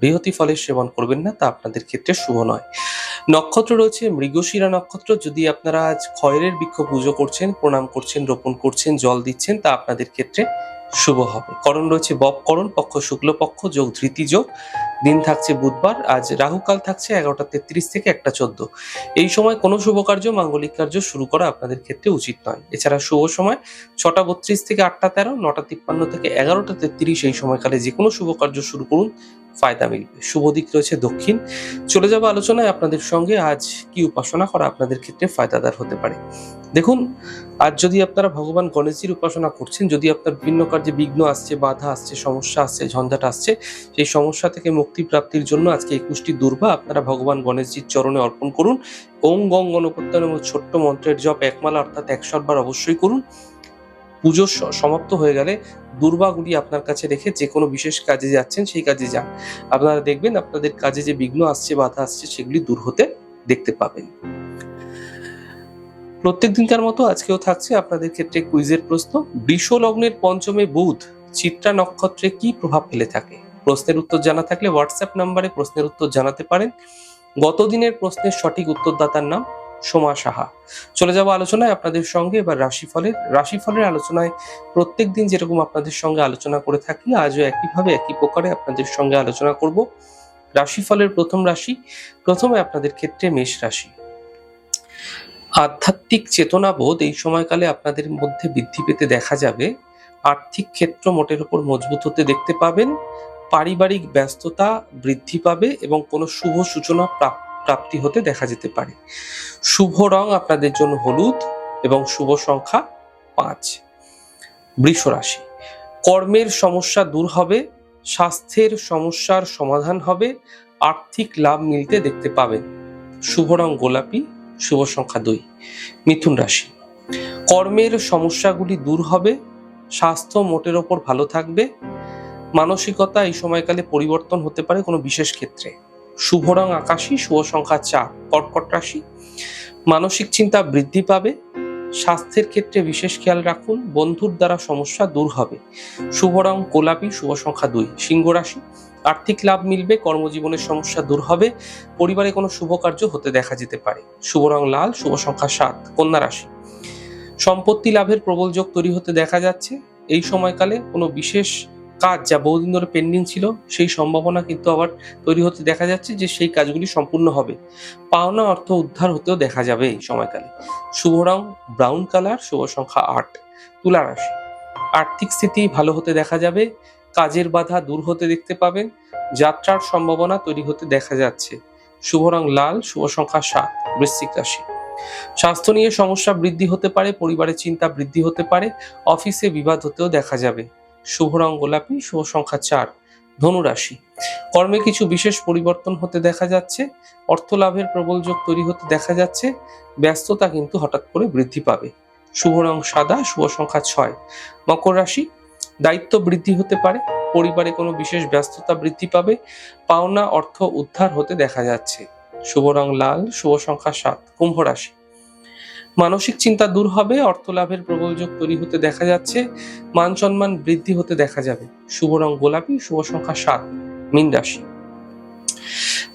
বৃহতি ফলের সেবন করবেন না, তা আপনাদের ক্ষেত্রে শুভ নয়। নক্ষত্র রয়েছে, মৃগশিরা নক্ষত্র। যদি আপনারা আজ খয়ের বৃক্ষ পুজো করছেন, প্রণাম করছেন, রোপণ করছেন, জল দিচ্ছেন, তা আপনাদের ক্ষেত্রে শুভ হবে। করণ রয়েছে বপকরণ পক্ষ শুক্লপক্ষ যোগ ধৃতি যোগ। দিন থাকছে বুধবার, আজ রাহুকাল থাকছে এগারোটা তেত্রিশ থেকে একটা চোদ্দ। এই সময় কোনো শুভ কার্য, মাঙ্গলিক কার্য শুরু করা আপনাদের ক্ষেত্রে উচিত নয়। এছাড়া শুভ সময় ছটা বত্রিশ থেকে আটটা তেরো, নটা তিপ্পান্ন থেকে এগারোটা তেত্রিশ এই সময়কালে যে কোনো শুভ কার্য শুরু করুন, ফায়দা মিলবে। শুভ দিক রয়েছে দক্ষিণ। চলে যাব আলোচনায় আপনাদের সঙ্গে, আজ কি উপাসনা করা আপনাদের ক্ষেত্রে ফায়দাদার হতে পারে? দেখুন, আজ যদি আপনারা ভগবান গণেশজির উপাসনা করছেন, যদি আপনার বিভিন্ন কার্যে বিঘ্ন আসছে, বাধা আসছে, সমস্যা আসছে, ঝঞ্ঝাট আসছে, সেই সমস্যা থেকে মুক্তি প্রাপ্তির জন্য আজকে একুশটি দুর্বা আপনারা ভগবান গণেশজির চরণে অর্পণ করুন। ওং গং গণপত্তন এবং ছোট্ট মন্ত্রের জপ একমালা অর্থাৎ একশো বার অবশ্যই করুন। পুজো সমাপ্ত হয়ে গেলে দুর্বাগুলি আপনার কাছে রেখে যে কোনো বিশেষ কাজে যাচ্ছেন সেই কাজে যান। আপনারা দেখবেন আপনাদের কাজে যে বিঘ্ন আসছে, বাধা আসছে সেগুলি দূর হতে দেখতে পাবেন। প্রত্যেক দিনকার মতো আজকেও থাকছে আপনাদের ক্ষেত্রে কুইজের প্রশ্ন। বৃষ লগ্নের পঞ্চমে বুধ, চিত্রা নক্ষত্রে কি প্রভাব ফেলে থাকে? প্রশ্নের উত্তর জানা থাকলে হোয়াটসঅ্যাপ নাম্বারে প্রশ্নের উত্তর জানাতে পারেন। গত দিনের প্রশ্নের সঠিক উত্তরদাতার নাম সোমা সাহা। চলে যাব আলোচনায় আপনাদের সঙ্গে, এবার রাশিফলের। রাশিফলের আলোচনায় প্রত্যেক দিন যেরকম আপনাদের সঙ্গে আলোচনা করে থাকি, আজও একইভাবে একই প্রকারে আপনাদের সঙ্গে আলোচনা করব। রাশিফলের প্রথম রাশি, প্রথমে আপনাদের ক্ষেত্রে মেষ রাশি। আধ্যাত্মিক চেতনাবোধ এই সময়কালে আপনাদের মধ্যে বৃদ্ধি পেতে দেখা যাবে। আর্থিক ক্ষেত্র মোটের উপর মজবুত হতে দেখতে পাবেন। পারিবারিক ব্যস্ততা বৃদ্ধি পাবে এবং কোনো শুভ সূচনা প্রাপ্তি হতে দেখা যেতে পারে। শুভ রং আপনাদের জন্য হলুদ এবং শুভ সংখ্যা পাঁচ। বৃষ রাশি, কর্মের সমস্যা দূর হবে, স্বাস্থ্যের সমস্যার সমাধান হবে, আর্থিক লাভ মিলতে দেখতে পাবেন। শুভ রং গোলাপি, শুভ সংখ্যা দুই। মিথুন রাশি, কর্মের সমস্যাগুলি দূর হবে, স্বাস্থ্য মোটের ওপর ভালো থাকবে মানসিকতা এই সময়কালে পরিবর্তন হতে পারে কোনো বিশেষ ক্ষেত্রে। শুভ রং আকাশী, শুভ সংখ্যা চার, কর্কট রাশি। মানসিক চিন্তা বৃদ্ধি পাবে। স্বাস্থ্যের ক্ষেত্রে বিশেষ খেয়াল রাখুন, বন্ধুর দ্বারা সমস্যা দূর হবে। শুভ রং গোলাপি, শুভ সংখ্যা দুই, সিংহ রাশি। আর্থিক লাভ মিলবে, কর্মজীবনের সমস্যা দূর হবে। পরিবারে কোনো শুভ কার্য হতে দেখা যেতে পারে। শুভ রং লাল, শুভ সংখ্যা সাত, কন্যা রাশি। সম্পত্তি লাভের প্রবল যোগ তৈরি হতে দেখা যাচ্ছে। এই সময়কালে কোনো বিশেষ কাজ যা বহুদিন ধরে পেন্ডিং ছিল, সেই সম্ভাবনা কিন্তু আবার তৈরি হতে দেখা যাচ্ছে যে সেই কাজগুলি সম্পূর্ণ হবে। পাওনা অর্থ উদ্ধার হতেও দেখা যাবে এই সময়কালে। শুভ রং ব্রাউন কালার শুভ সংখ্যা আট। তুলা রাশি। আর্থিক স্থিতি ভালো হতে দেখা যাবে, কাজের বাধা দূর হতে দেখতে পাবেন, যাত্রার সম্ভাবনা তৈরি হতে দেখা যাচ্ছে। শুভ রং লাল, শুভ সংখ্যা সাত, বৃশ্চিক রাশি। স্বাস্থ্য নিয়ে সমস্যা বৃদ্ধি হতে পারে, পরিবারের চিন্তা বৃদ্ধি হতে পারে, অফিসে বিবাদ হতেও দেখা যাবে। শুভ রং গোলাপি, শুভ সংখ্যা চার, ধনুরাশি। কর্মে কিছু বিশেষ পরিবর্তন হতে দেখা যাচ্ছে অর্থ লাভের প্রবল যোগ তৈরি হতে দেখা যাচ্ছে, ব্যস্ততা কিন্তু হঠাৎ করে বৃদ্ধি পাবে। শুভ রং সাদা, শুভ সংখ্যা ছয়। মকর রাশি, দায়িত্ব বৃদ্ধি হতে পারে, পরিবারে কোনো বিশেষ ব্যস্ততা বৃদ্ধি পাবে, পাওনা অর্থ উদ্ধার হতে দেখা যাচ্ছে। শুভ রং লাল, শুভ সংখ্যা সাত, কুম্ভ রাশি। মানসিক চিন্তা দূর হবে অর্থ লাভের প্রবল যোগ তৈরি হতে দেখা যাচ্ছে, মান সম্মান বৃদ্ধি হতে দেখা যাবে। শুভ রং গোলাপি, শুভ সংখ্যা সাত, মীন রাশি।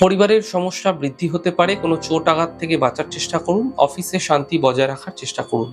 পরিবারের সমস্যা বৃদ্ধি হতে পারে, কোনো চোট আঘাত থেকে বাঁচার চেষ্টা করুন, অফিসে শান্তি বজায় রাখার চেষ্টা করুন।